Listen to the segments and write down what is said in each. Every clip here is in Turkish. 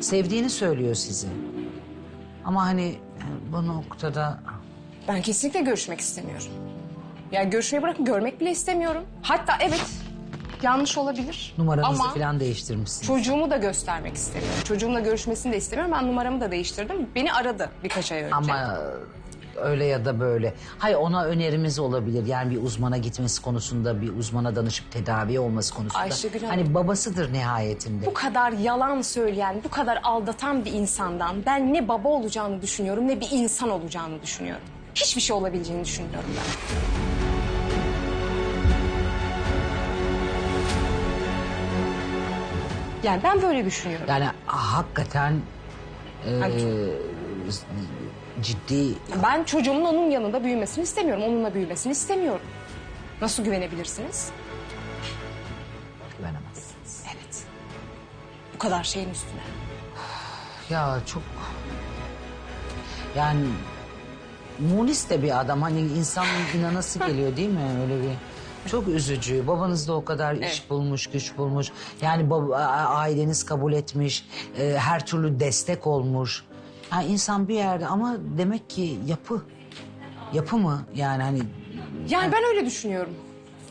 Sevdiğini söylüyor sizi. Ama hani bu noktada Ben kesinlikle görüşmek istemiyorum. Ya görüşmeyi bırakın görmek bile istemiyorum. Hatta evet yanlış olabilir. numaranızı Ama falan değiştirmişsiniz. çocuğumu da göstermek istemiyorum. Çocuğumla görüşmesini de istemiyorum. Ben numaramı da değiştirdim. Beni aradı birkaç ay önce. Ama öyle ya da böyle. Hayır ona önerimiz olabilir. Yani bir uzmana gitmesi konusunda, bir uzmana danışıp tedavi olması konusunda. Ayşegül Hanım. Hani babasıdır nihayetinde. Bu kadar yalan söyleyen, bu kadar aldatan bir insandan ben ne baba olacağını düşünüyorum ne bir insan olacağını düşünüyorum. Hiçbir şey olabileceğini düşünmüyorum ben. Yani ben böyle düşünüyorum. Yani hakikaten e, ciddi Ben çocuğumun onun yanında büyümesini istemiyorum. Onunla büyümesini istemiyorum. Nasıl güvenebilirsiniz? güvenemezsiniz. Evet. Bu kadar şeyin üstüne. Ya çok yani Munis de bir adam hani insan inanası geliyor değil mi öyle bir çok üzücü. Babanız da o kadar iş Evet. bulmuş, güç bulmuş. Yani baba, aileniz kabul etmiş, e, her türlü destek olmuş. Yani insan bir yerde ama demek ki yapı, yapı mı yani hani Yani ben öyle düşünüyorum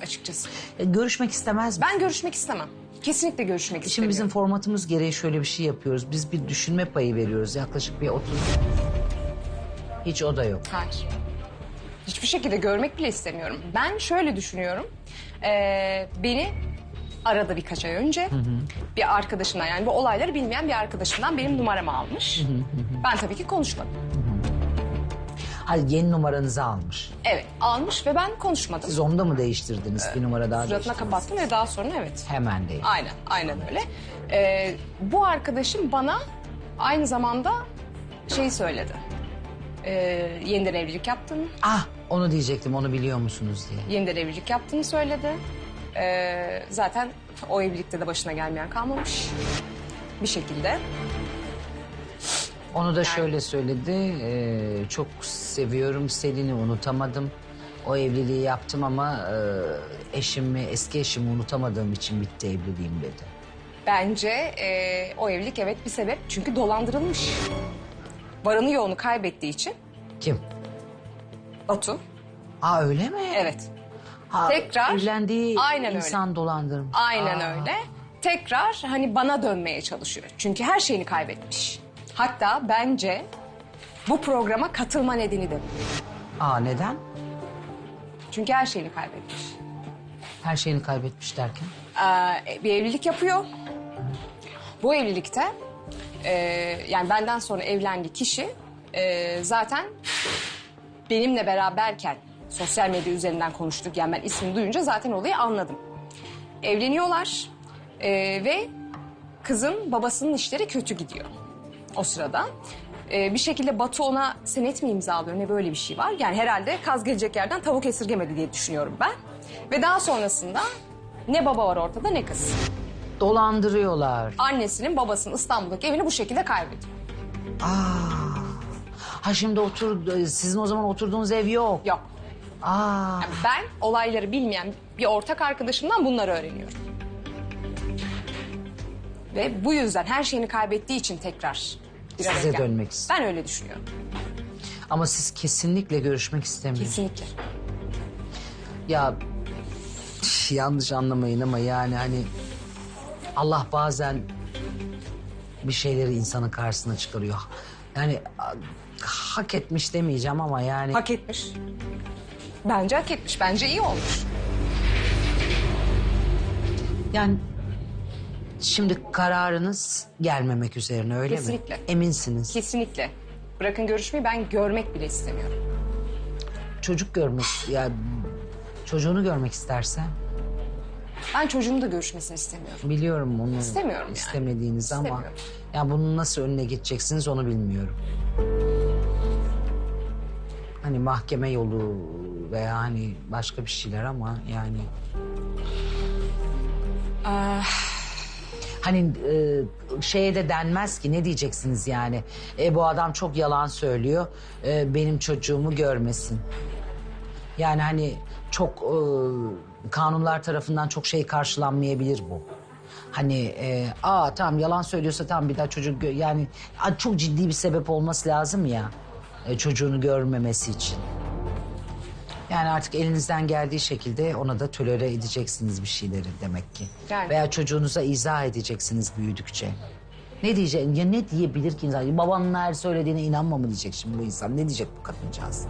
açıkçası. e, görüşmek istemez mi? Ben görüşmek istemem. Kesinlikle görüşmek Şimdi istemiyorum. bizim formatımız gereği şöyle bir şey yapıyoruz. Biz bir düşünme payı veriyoruz yaklaşık bir 30. Hiç o da yok. Hayır. Hiçbir şekilde görmek bile istemiyorum. Ben şöyle düşünüyorum. Ee, beni aradı birkaç ay önce. Bir arkadaşımdan yani bu olayları bilmeyen bir arkadaşımdan benim numaramı almış. ben tabii ki konuşmadım. Hayır yeni numaranızı almış. Evet almış ve ben konuşmadım. Siz onu da mı değiştirdiniz? Bir numara daha Suratına değiştirdiniz. kapattım ve daha sonra evet. Hemen değil. Aynen, aynen öyle. Ee, bu arkadaşım bana aynı zamanda şeyi söyledi. Ee, yeniden evlilik yaptığını, Ah onu diyecektim onu biliyor musunuz diye. yeniden evlilik yaptığını söyledi. Ee, zaten o evlilikte de başına gelmeyen kalmamış. Bir şekilde. Onu da şöyle söyledi. e, çok seviyorum Selin'i unutamadım. O evliliği yaptım ama e, eşimi eski eşimi unutamadığım için bitti evliliğim dedi. Bence ee, o evlilik evet bir sebep. Çünkü dolandırılmış. Varını yoğunu kaybettiği için Kim? Batu. Aa öyle mi? Evet. Ha, Tekrar- Evlendiği Aynen öyle. insan dolandırmış. Aynen Aa. öyle. Tekrar hani bana dönmeye çalışıyor. Çünkü her şeyini kaybetmiş. Hatta bence bu programa katılma nedeni de. Aa neden? Çünkü her şeyini kaybetmiş. Her şeyini kaybetmiş derken. Ee, bir evlilik yapıyor. Bu evlilikte e, yani benden sonra evlendiği kişi e, zaten benimle beraberken sosyal medya üzerinden konuştuk. Yani ben ismini duyunca zaten olayı anladım. Evleniyorlar e, ve kızın babasının işleri kötü gidiyor o sırada. E, bir şekilde Batu ona senet mi imzalıyor ne böyle bir şey var. Yani herhalde kaz gelecek yerden tavuk esirgemedi diye düşünüyorum ben. Ve daha sonrasında ne baba var ortada ne kız. Dolandırıyorlar. Annesinin babasının İstanbul'daki evini bu şekilde kaybediyor. Aa. Ha şimdi otur sizin o zaman oturduğunuz ev yok. Yok. Aa. Yani ben olayları bilmeyen bir ortak arkadaşımdan bunları öğreniyorum. Ve bu yüzden her şeyini kaybettiği için tekrar bir araya Size gel- dönmek istiyor. Ben öyle düşünüyorum. Ama siz kesinlikle görüşmek istemiyorsunuz. Kesinlikle. Ya yanlış anlamayın ama yani hani Allah bazen bir şeyleri insanın karşısına çıkarıyor. Yani a- hak etmiş demeyeceğim ama yani Hak etmiş. Bence hak etmiş. Bence iyi olmuş. yani şimdi kararınız gelmemek üzerine öyle Kesinlikle. mi? Eminsiniz. Kesinlikle. Bırakın görüşmeyi ben görmek bile istemiyorum. Çocuk görmek ya çocuğunu görmek istersen Ben çocuğumun da görüşmesini istemiyorum. biliyorum onu İstemiyorum yani. istemediğiniz ama İstemiyorum. ya bunun nasıl önüne geçeceksiniz onu bilmiyorum. Hani mahkeme yolu veya hani başka bir şeyler ama yani hani e, şeye de denmez ki ne diyeceksiniz yani e, bu adam çok yalan söylüyor e, benim çocuğumu görmesin. Yani hani çok e, kanunlar tarafından çok şey karşılanmayabilir bu. Hani e, aa tamam yalan söylüyorsa tamam bir daha çocuk yani çok ciddi bir sebep olması lazım ya e, çocuğunu görmemesi için. Yani artık elinizden geldiği şekilde ona da tolere edeceksiniz bir şeyleri demek ki. Yani. Veya çocuğunuza izah edeceksiniz büyüdükçe. Ne diyecek? Ya ne diyebilir ki insan? Babanın her söylediğine inanma mı diyecek şimdi bu insan? Ne diyecek bu kadıncağız?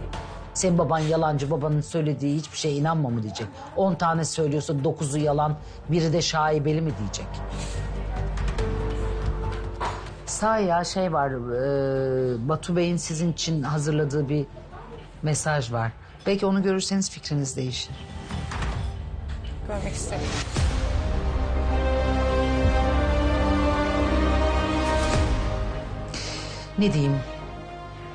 Senin baban yalancı, babanın söylediği hiçbir şeye inanma mı diyecek? On tane söylüyorsa dokuzu yalan, biri de şaibeli mi diyecek? Sahi ya şey var, e, Batu Bey'in sizin için hazırladığı bir mesaj var. Belki onu görürseniz fikriniz değişir. Görmek istedim. Ne diyeyim?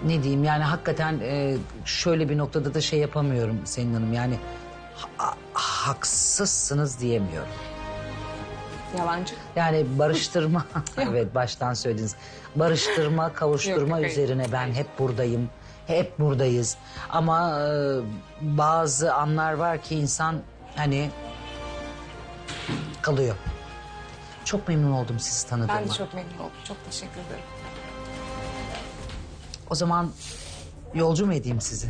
Ne diyeyim? Yani hakikaten e, şöyle bir noktada da şey yapamıyorum Selin Hanım. Yani ha- haksızsınız diyemiyorum. Yalancı. Yani barıştırma, evet baştan söylediniz. Barıştırma, kavuşturma Yok, yok, üzerine ben hep buradayım. Hep buradayız. Ama e, bazı anlar var ki insan hani kalıyor. Çok memnun oldum sizi tanıdığıma. Ben de çok memnun oldum. Çok teşekkür ederim. O zaman yolcu mu edeyim sizi?